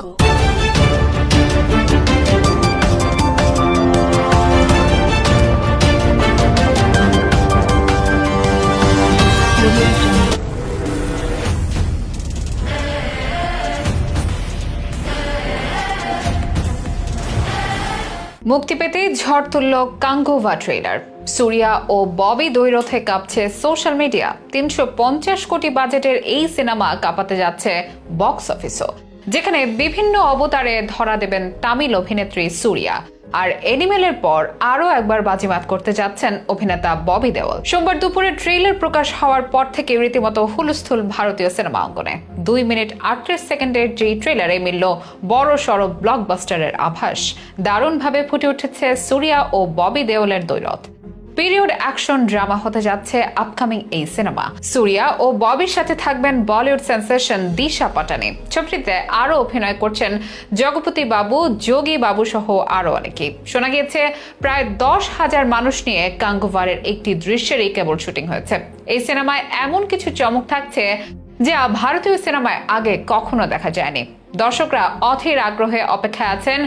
jungle. মুক্তি পেতেই ঝড় তুলল কাঙ্গোভা ট্রেলার। সুরিয়া ও ববি দৈরথে কাঁপছে সোশ্যাল মিডিয়া। তিনশো পঞ্চাশ কোটি বাজেটের এই সিনেমা কাঁপাতে যাচ্ছে বক্স অফিসও। যেখানে বিভিন্ন অবতারে ধরা দেবেন তামিল অভিনেত্রী সুরিয়া। আর এনিমেলের পর আরও একবার বাজিমাত করতে যাচ্ছেন অভিনেতা ববি দেওয়াল সোমবার দুপুরে ট্রেলার প্রকাশ হওয়ার পর থেকে রীতিমতো হুলস্থুল ভারতীয় সিনেমা অঙ্গনে। দুই মিনিট আটত্রিশ সেকেন্ডের যেই ট্রেলারে মিলল বড় সড় ব্লকবাস্টারের আভাস, দারুণভাবে ফুটে উঠেছে সুরিয়া ও ববি দেওলের দৈলত পিরিয়ড অ্যাকশন ড্রামা হতে যাচ্ছে আপকামিং এই সিনেমা। সুরিয়া ও ববির সাথে থাকবেন বলিউড সেন্সেশন দিশা পাটানি। ছবিটিতে আরও অভিনয় করছেন জগপতি বাবু, যোগী বাবু সহ আরও অনেকে। শোনা গিয়েছে, প্রায় দশ হাজার মানুষ নিয়ে কাঙ্গুভারের একটি দৃশ্যেরই কেবল শুটিং হয়েছে। এই সিনেমায় এমন কিছু চমক থাকছে যা ভারতীয় সিনেমায় আগে কখনো দেখা যায়নি। দর্শকরা অধীর আগ্রহে অপেক্ষায় আছেন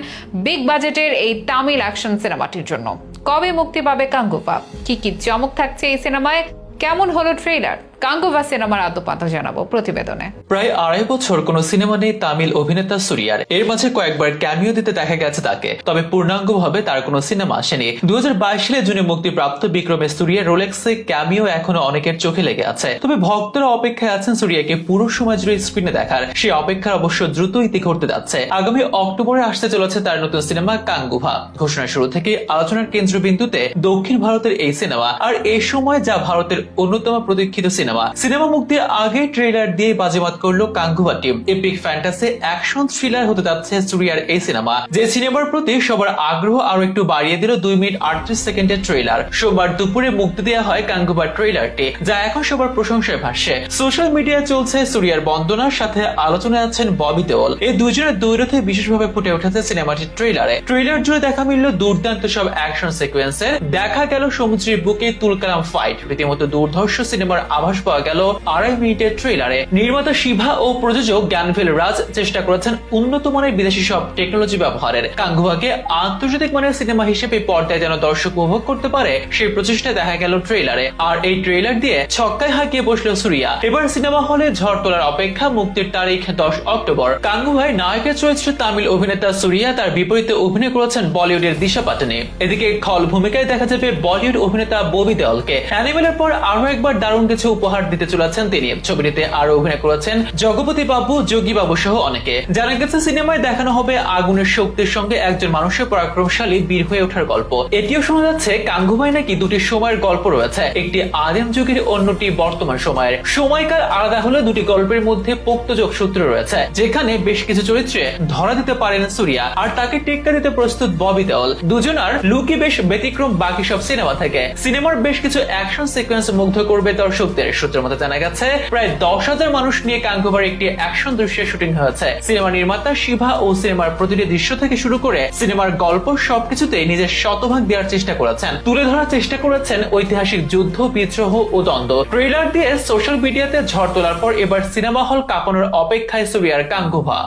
বিগ বাজেটের এই তামিল অ্যাকশন সিনেমাটির জন্য। কবে মুক্তি পাবে কাঙ্গুপা কি কি চমক থাকছে এই সিনেমায়? কেমন হলো ট্রেলার কাঙ্গুভা সিনেমার আদ্যপান্ত জানাব প্রতিবেদনে। প্রায় আড়াই বছর কোন সিনেমা নেই তামিল অভিনেতা সুরিয়ার। এর মাঝে কয়েকবার ক্যামিও দিতে দেখা গেছে তাকে, তবে তার কোনো সিনেমা আসেনি। দু সালে জুনে মুক্তিপ্রাপ্ত বিক্রমে রোলেক্সে ক্যামিও এখনও অনেকের চোখে লেগে আছে। তবে ভক্তরা অপেক্ষায় আছেন সুরিয়াকে পুরো জুড়ে স্ক্রিনে দেখার। সেই অপেক্ষার অবশ্য দ্রুত ইতি ঘটতে যাচ্ছে। আগামী অক্টোবরে আসতে চলেছে তার নতুন সিনেমা কাঙ্গুভা। ঘোষণার শুরু থেকে আলোচনার কেন্দ্রবিন্দুতে দক্ষিণ ভারতের এই সিনেমা, আর এই সময় যা ভারতের অন্যতম প্রতীক্ষিত সিনেমা। সিনেমা। সিনেমা মুক্তির আগে ট্রেলার দিয়ে বাজিমাত করল Kanguva team. Epic fantasy action thriller হতে যাচ্ছে সুরিয়ার এই সিনেমা। যে সিনেমার প্রতি সবার আগ্রহ আরও একটু বাড়িয়ে দিল দুই মিনিট আটত্রিশ সেকেন্ডের ট্রেলার সোমবার দুপুরে মুক্তি দেওয়া হয় কাঙ্গুবার ট্রেলারটি যা এখন সবার প্রশংসায় ভাসছে। সোশ্যাল মিডিয়ায় চলছে সুরিয়ার বন্দনার সাথে আলোচনায় আছেন ববি দেওল। এই দুজনের দৈরথে বিশেষভাবে ফুটে উঠেছে সিনেমাটির ট্রেলারে ট্রেলার জুড়ে দেখা মিলল দুর্দান্ত সব অ্যাকশন সিকোয়েন্সে দেখা গেল সমুদ্রের বুকে তুলকালাম ফাইট রীতিমতো দুর্ধর্ষ সিনেমার আভাস পাওয়া গেল আড়াই মিনিটের ট্রেলারে নির্মাতা শিভা ও প্রযোজক জ্ঞানভেল রাজ চেষ্টা করেছেন উন্নত মানের বিদেশি সব টেকনোলজি ব্যবহারের। কাঙ্গুভাকে আন্তর্জাতিক মানের সিনেমা হিসেবে পর্দায় যেন দর্শক উপভোগ করতে পারে, সেই প্রচেষ্টা দেখা গেল ট্রেলারে আর এই ট্রেলার দিয়ে ছক্কায় হাঁকিয়ে বসল সুরিয়া। এবার সিনেমা হলে ঝড় তোলার অপেক্ষা মুক্তির তারিখ দশ অক্টোবর। কাঙ্গুভাই নায়কের চরিত্রে তামিল অভিনেতা সুরিয়া তার বিপরীতে অভিনয় করেছেন বলিউডের দিশা পাটানি। এদিকে খল ভূমিকায় দেখা যাবে বলিউড অভিনেতা ববি দেওলকে। অ্যানিমেলের পর আরও একবার দারুণ কিছু উপহার দিতে চলেছেন তিনি। ছবিটিতে আরও অভিনয় করেছেন জগপতি বাবু, যোগী বাবু সহ অনেকে। জানা গেছে, সিনেমায় দেখানো হবে আগুনের শক্তির সঙ্গে একজন মানুষের পরাক্রমশালী বীর হয়ে ওঠার গল্প। এটিও শোনা যাচ্ছে কাঙ্গুভাই নাকি দুটি সময়ের গল্প রয়েছে। একটি আদিম যুগের, অন্যটি বর্তমান সময়ের। সময়কাল আলাদা হলে দুটি গল্পের মধ্যে পোক্ত যোগসূত্র রয়েছে, যেখানে বেশ কিছু চরিত্রে ধরা দিতে পারেন সুরিয়া আর তাকে টেক্কা দিতে প্রস্তুত ববি দেওল। দুজনার লুকি বেশ ব্যতিক্রম বাকি সব সিনেমা থেকে। সিনেমার বেশ কিছু অ্যাকশন সিকোয়েন্স মুগ্ধ করবে দর্শকদের। সূত্রের মধ্যে জানা গেছে, প্রায় দশ হাজার মানুষ নিয়ে কাঙ্গুভার একটি অ্যাকশন দৃশ্যের শুটিং হয়েছে। সিনেমা নির্মাতা শিভা ও সিনেমার প্রতিটি দৃশ্য থেকে শুরু করে সিনেমার গল্প সবকিছুতে নিজের শতভাগ দেওয়ার চেষ্টা করেছেন। তুলে ধরার চেষ্টা করেছেন ঐতিহাসিক যুদ্ধ, বিদ্রোহ ও দ্বন্দ্ব। ট্রেলার দিয়ে সোশ্যাল মিডিয়াতে ঝড় তোলার পর এবার সিনেমা হল কাঁপানোর অপেক্ষায় সুরিয়ার কাঙ্গুভা।